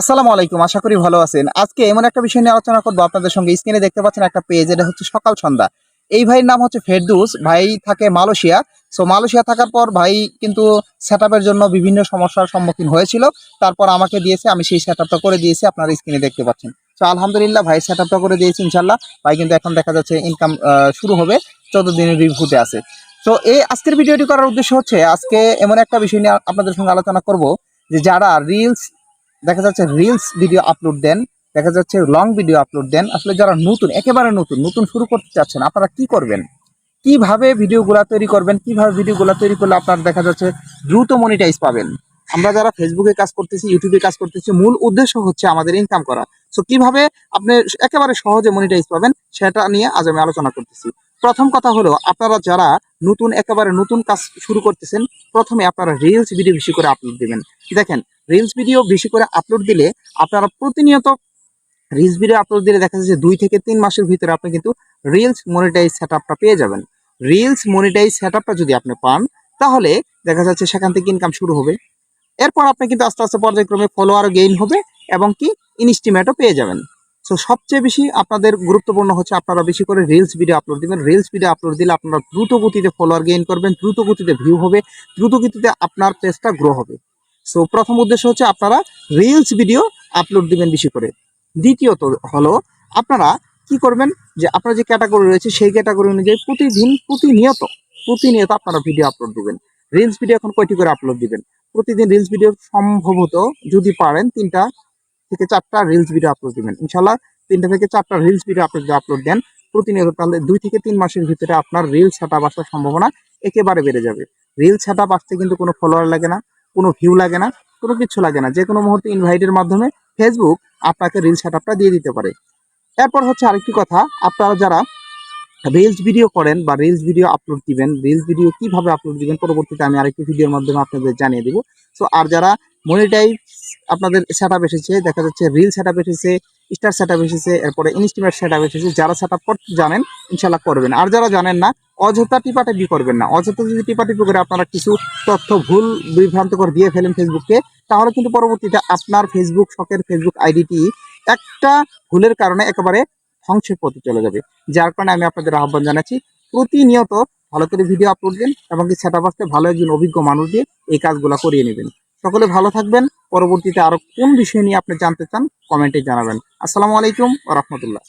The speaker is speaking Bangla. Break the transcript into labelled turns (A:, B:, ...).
A: আসসালামু আলাইকুম, আশা করি ভালো আছেন। আজকে এমন একটা বিষয় নিয়ে আলোচনা করব আপনাদের সঙ্গে। স্ক্রিনে দেখতে পাচ্ছেন একটা পেজ, এটা হচ্ছে সকাল সন্ধ্যা। এই ভাইয়ের নাম হচ্ছে ফেরদুস, ভাই থাকে মালয়েশিয়া। সো মালয়েশিয়া থাকার পর ভাই কিন্তু সেট জন্য বিভিন্ন সমস্যার সম্মুখীন হয়েছিল। তারপর আমাকে দিয়েছে, আমি সেই সেট করে দিয়েছি, আপনারা স্ক্রিনে দেখতে পাচ্ছেন। তো আলহামদুলিল্লাহ ভাই সেট করে দিয়েছি ইনশাল্লাহ ভাই কিন্তু এখন দেখা যাচ্ছে ইনকাম শুরু হবে চোদ্দ দিনের রিভিউতে আছে। তো এই আজকের ভিডিওটি করার উদ্দেশ্য হচ্ছে, আজকে এমন একটা বিষয় নিয়ে আপনাদের সঙ্গে আলোচনা করব যে যারা রিলস দেখা যাচ্ছে রিলস ভিডিও আপলোড দেন, দেখা যাচ্ছে লং ভিডিও আপলোড দেন। আসলে যারা নতুন, একেবারে নতুন নতুন শুরু করতে চাচ্ছেন, আপনারা কি করবেন? কীভাবে ভিডিওগুলো তৈরি করবেন? কীভাবে ভিডিওগুলো তৈরি করলে আপনার দেখা যাচ্ছে দ্রুত মনিটাইজ পাবেন? আমরা যারা ফেসবুকে কাজ করতেছি ইউটিউবে কাজ করতেছি, মূল উদ্দেশ্য হচ্ছে আমাদের ইনকাম করা। সো কীভাবে আপনি একেবারে সহজে মনিটাইজ পাবেন, সেটা নিয়ে আজ আমি আলোচনা করতেছি। প্রথম কথা হলো, আপনারা যারা নতুন, একেবারে নতুন কাজ শুরু করতেছেন, প্রথমে আপনারা রিলস ভিডিও বেশি করে আপলোড দেবেন। দেখেন রিলস ভিডিও বেশি করে আপলোড দিলে আপনারা প্রতিনিয়ত রিলস ভিডিও আপলোড দিলে দেখা যাচ্ছে দুই থেকে তিন মাসের ভিতরে আপনি কিন্তু রিলস মনিটাইজ সেট পেয়ে যাবেন। রিলস মনিটাইজ সেট যদি আপনি পান, তাহলে দেখা যাচ্ছে সেখান থেকে ইনকাম শুরু হবে। এরপর আপনি কিন্তু আস্তে আস্তে পর্যায়ক্রমে ফলোয়ারও গেইন হবে এবং কি ইনস্টিমেটও পেয়ে যাবেন। সো সবচেয়ে বেশি আপনাদের গুরুত্বপূর্ণ হচ্ছে আপনারা বেশি করে রিলস ভিডিও আপলোড দিবেন। রিলস ভিডিও আপলোড দিলে আপনারা দ্রুত গতিতে ফলোয়ার গেইন করবেন, দ্রুত গতিতে ভিউ হবে, দ্রুত গতিতে আপনার পেজটা গ্রো হবে। সো প্রথম উদ্দেশ্য হচ্ছে আপনারা রিলস ভিডিও আপলোড দিবেন বেশি করে। দ্বিতীয়ত হলো, আপনারা কি করবেন যে আপনার যে ক্যাটাগরি রয়েছে সেই ক্যাটাগরি অনুযায়ী প্রতিদিন, প্রতিনিয়ত প্রতিনিয়ত আপনারা ভিডিও আপলোড দিবেন। রিলস ভিডিও এখন কয়টি করে আপলোড দিবেন? প্রতিদিন রিলস ভিডিও সম্ভবত যদি পারেন তিনটা থেকে চারটা রিলস ভিডিও আপলোড দিবেন। ইনশাল্লাহ তিনটা থেকে চারটা রিলস ভিডিও আপনি যদি আপলোড দেন, প্রতিনিয়ত তাহলে দুই থেকে তিন মাসের ভিতরে আপনার রিল সেট আপ আসার সম্ভাবনা একেবারে বেড়ে যাবে। রিল সেট আপ আসতে কিন্তু কোনো ফলোয়ার লাগে না। কোনো ভিউ লাগে না, কোনো কিছু লাগে না। যে কোনো মুহূর্তে ইনভাইটের মাধ্যমে ফেসবুক আপনাকে রিল সেট দিয়ে দিতে পারে। এরপর হচ্ছে আরেকটি কথা, আপনারা যারা রিলস ভিডিও করেন বা রিলস ভিডিও আপলোড দিবেন রিলস ভিডিও কীভাবে আপলোড দিবেন পরবর্তীতে আমি আরেকটি ভিডিওর মাধ্যমে আপনাদের জানিয়ে দেবো। সো আর যারা মনিটাইজ আপনাদের সেট এসেছে, দেখা যাচ্ছে রিল সেট এসেছে স্টার সেট এসেছে, এরপরে ইনস্টিমেট সেট এসেছে, যারা সেট করতে জানেন ইনশাল্লাহ করবেন। আর যারা জানেন না, অযথা টিপাটিপি করবেন না। অযথা যদি টিপাটিপি করে আপনারা কিছু তথ্য ভুল বিভ্রান্তকর দিয়ে ফেলেন ফেসবুককে তাহলে কিন্তু পরবর্তীতে আপনার ফেসবুক শখের ফেসবুক আইডিটি একটা ভুলের কারণে একেবারে ধ্বংসের পথে চলে যাবে। যার কারণে আমি আপনাদের আহ্বান জানাচ্ছি, প্রতিনিয়ত ভালো করে ভিডিও আপলোড দিন এবং কি সেটা বাস্তে ভালো একজন অভিজ্ঞ মানুষ দিয়ে এই কাজগুলো করিয়ে নেবেন। সকলে ভালো থাকবেন, পরবর্তীতে আরও কোন বিষয় নিয়ে আপনি জানতে চান কমেন্টে জানাবেন। আসসালামু আলাইকুম রহমতুল্লাহ।